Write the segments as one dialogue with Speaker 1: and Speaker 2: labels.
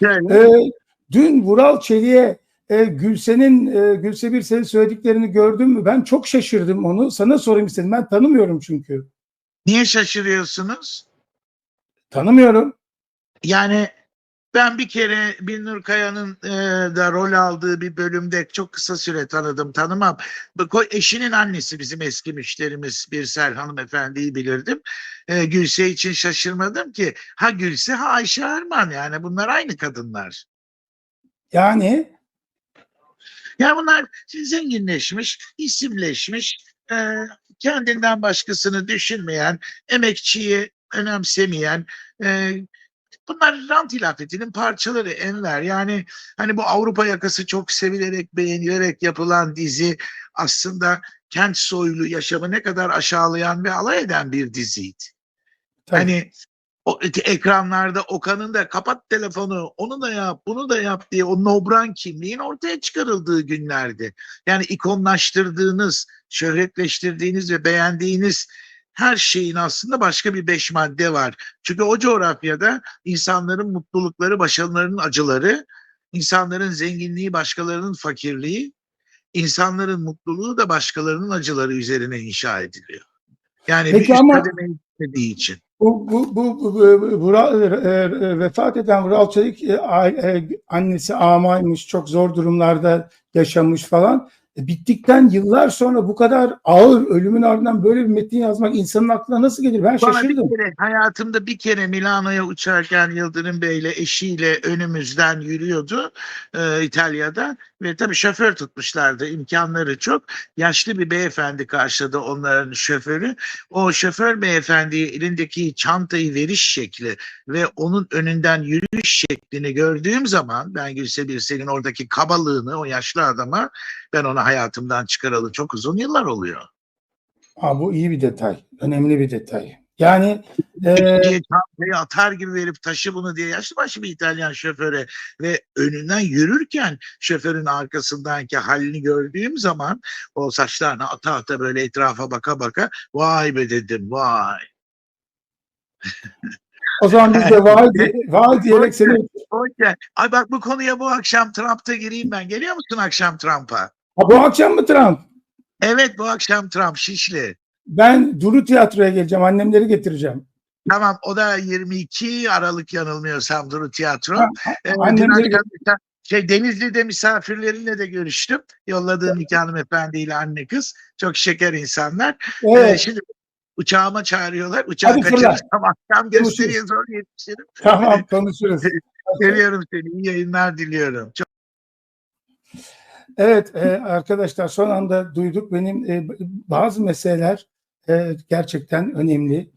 Speaker 1: Yani. Ee, dün Vural Çelik'e e, Gülsen'in e, Gülse bir senin söylediklerini gördün mü? Ben çok şaşırdım onu. Sana sorayım istedim. Ben tanımıyorum çünkü.
Speaker 2: Niye şaşırıyorsunuz?
Speaker 1: Tanımıyorum.
Speaker 2: Yani ben bir kere Binnur Kaya'nın e, da rol aldığı bir bölümde çok kısa süre tanıdım, tanımam. Eşinin annesi bizim eski müşterimiz Birsel hanımefendiyi bilirdim. E, Gülse için şaşırmadım ki. Ha Gülse ha Ayşe Arman yani bunlar aynı kadınlar.
Speaker 1: Yani?
Speaker 2: Yani bunlar zenginleşmiş, isimleşmiş, e, kendinden başkasını düşünmeyen, emekçiyi önemsemeyen, e, Bunlar rant hilafetinin parçaları Enver. Yani hani bu Avrupa yakası çok sevilerek, beğenilerek yapılan dizi aslında kent soylu yaşamı ne kadar aşağılayan ve alay eden bir diziydi. Tabii. Hani o ekranlarda Okan'ın da kapat telefonu, onu da yap, bunu da yap diye o nobran kimliğin ortaya çıkarıldığı günlerdi. Yani ikonlaştırdığınız, şöhretleştirdiğiniz ve beğendiğiniz her şeyin aslında başka bir beş madde var. Çünkü o coğrafyada insanların mutlulukları, başarılarının acıları, insanların zenginliği, başkalarının fakirliği, insanların mutluluğu da başkalarının acıları üzerine inşa ediliyor. Yani Peki bir ama... istediği için.
Speaker 1: Bu, bu, bu, bu, bu e, e, vefat eden Vural Çelik e, e, annesi amaymış, çok zor durumlarda yaşamış falan. E, bittikten yıllar sonra bu kadar ağır ölümün ardından böyle bir metin yazmak insanın aklına nasıl gelir? Ben Bana şaşırdım.
Speaker 2: Bir kere, hayatımda bir kere Milano'ya uçarken Yıldırım Bey ile eşiyle önümüzden yürüyordu e, İtalya'da ve tabii şoför tutmuşlardı imkanları çok. Yaşlı bir beyefendi karşıladı onların şoförü. O şoför beyefendiye elindeki çantayı veriş şekli ve onun önünden yürüyüş şeklini gördüğüm zaman ben Gülse Birsel'in oradaki kabalığını o yaşlı adama ben ona hayatımdan çıkaralı çok uzun yıllar oluyor.
Speaker 1: Aa, bu iyi bir detay. Önemli bir detay. Yani
Speaker 2: e... çantayı atar gibi verip taşı bunu diye yaşlı başı bir İtalyan şoföre ve önünden yürürken şoförün arkasındanki halini gördüğüm zaman o saçlarını ata ata böyle etrafa baka baka vay be dedim vay.
Speaker 1: O zaman biz de vay, vay diyerek seni...
Speaker 2: Ay bak bu konuya bu akşam Trump'ta gireyim ben. Geliyor musun akşam Trump'a?
Speaker 1: Ha, bu akşam mı Trump?
Speaker 2: Evet bu akşam Trump Şişli.
Speaker 1: Ben Duru Tiyatro'ya geleceğim. Annemleri getireceğim.
Speaker 2: Tamam o da 22 Aralık yanılmıyorsam Duru Tiyatro. Ha, ee, annemleri... şey, Denizli'de misafirlerinle de görüştüm. Yolladığım iki hanımefendiyle anne kız. Çok şeker insanlar. Evet. Ee, şimdi uçağıma çağırıyorlar. Uçağı Hadi kaçırırsam akşam gösteriye zor yetişirim.
Speaker 1: Tamam konuşuruz.
Speaker 2: Seviyorum seni. İyi yayınlar diliyorum. Çok
Speaker 1: Evet e, arkadaşlar son anda duyduk benim e, bazı meseleler e, gerçekten önemli.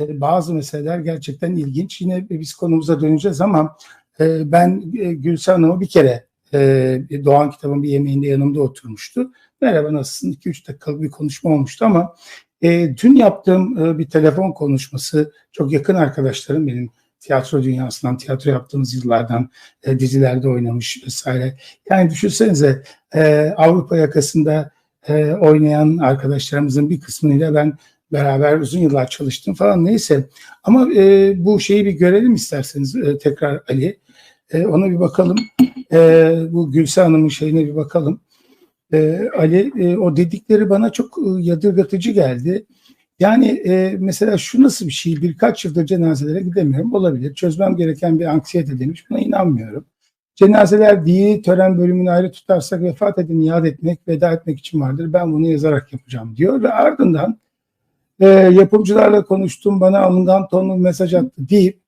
Speaker 1: E, bazı meseleler gerçekten ilginç. Yine biz konumuza döneceğiz ama e, ben e, Gülse Hanım'ı bir kere e, Doğan kitabın bir yemeğinde yanımda oturmuştu. Merhaba nasılsın? 2-3 dakikalık bir konuşma olmuştu ama e, dün yaptığım e, bir telefon konuşması çok yakın arkadaşlarım benim tiyatro dünyasından, tiyatro yaptığımız yıllardan e, dizilerde oynamış vesaire. Yani düşünsenize e, Avrupa yakasında e, oynayan arkadaşlarımızın bir kısmıyla ben beraber uzun yıllar çalıştım falan neyse. Ama e, bu şeyi bir görelim isterseniz e, tekrar Ali. E, ona bir bakalım. E, bu Gülse Hanım'ın şeyine bir bakalım. E, Ali e, o dedikleri bana çok e, yadırgatıcı geldi. Yani e, mesela şu nasıl bir şey? Birkaç yıldır cenazelere gidemiyorum. Olabilir. Çözmem gereken bir anksiyete demiş. Buna inanmıyorum. Cenazeler diye tören bölümünü ayrı tutarsak vefat edin yad etmek, veda etmek için vardır. Ben bunu yazarak yapacağım diyor ve ardından e, yapımcılarla konuştum bana alından tonlu mesaj attı deyip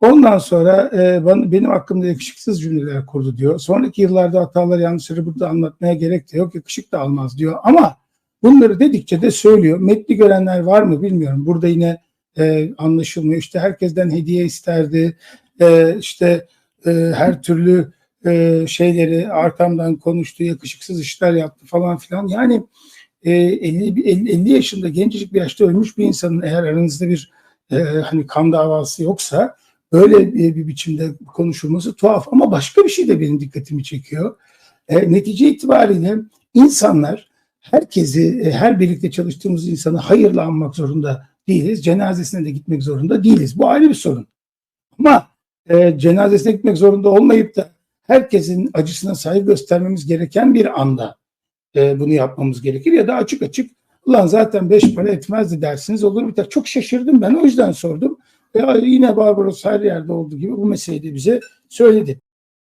Speaker 1: ondan sonra e, bana, benim hakkımda yakışıksız cümleler kurdu diyor. Sonraki yıllarda hatalar yanlışları burada anlatmaya gerek de yok yakışık da almaz diyor ama Bunları dedikçe de söylüyor. Metni görenler var mı bilmiyorum. Burada yine e, anlaşılmıyor. İşte herkesten hediye isterdi. E, işte e, her türlü e, şeyleri arkamdan konuştu, yakışıksız işler yaptı falan filan. Yani e, 50, 50, 50 yaşında gencecik bir yaşta ölmüş bir insanın eğer aranızda bir e, hani kan davası yoksa böyle bir, bir biçimde konuşulması tuhaf ama başka bir şey de benim dikkatimi çekiyor. E, netice itibariyle insanlar herkesi, e, her birlikte çalıştığımız insanı hayırla anmak zorunda değiliz. Cenazesine de gitmek zorunda değiliz. Bu ayrı bir sorun. Ama e, cenazesine gitmek zorunda olmayıp da herkesin acısına saygı göstermemiz gereken bir anda e, bunu yapmamız gerekir. Ya da açık açık ulan zaten beş para etmezdi dersiniz olur biter. Çok şaşırdım ben o yüzden sordum. Ve yine Barbaros her yerde olduğu gibi bu meseleyi de bize söyledi.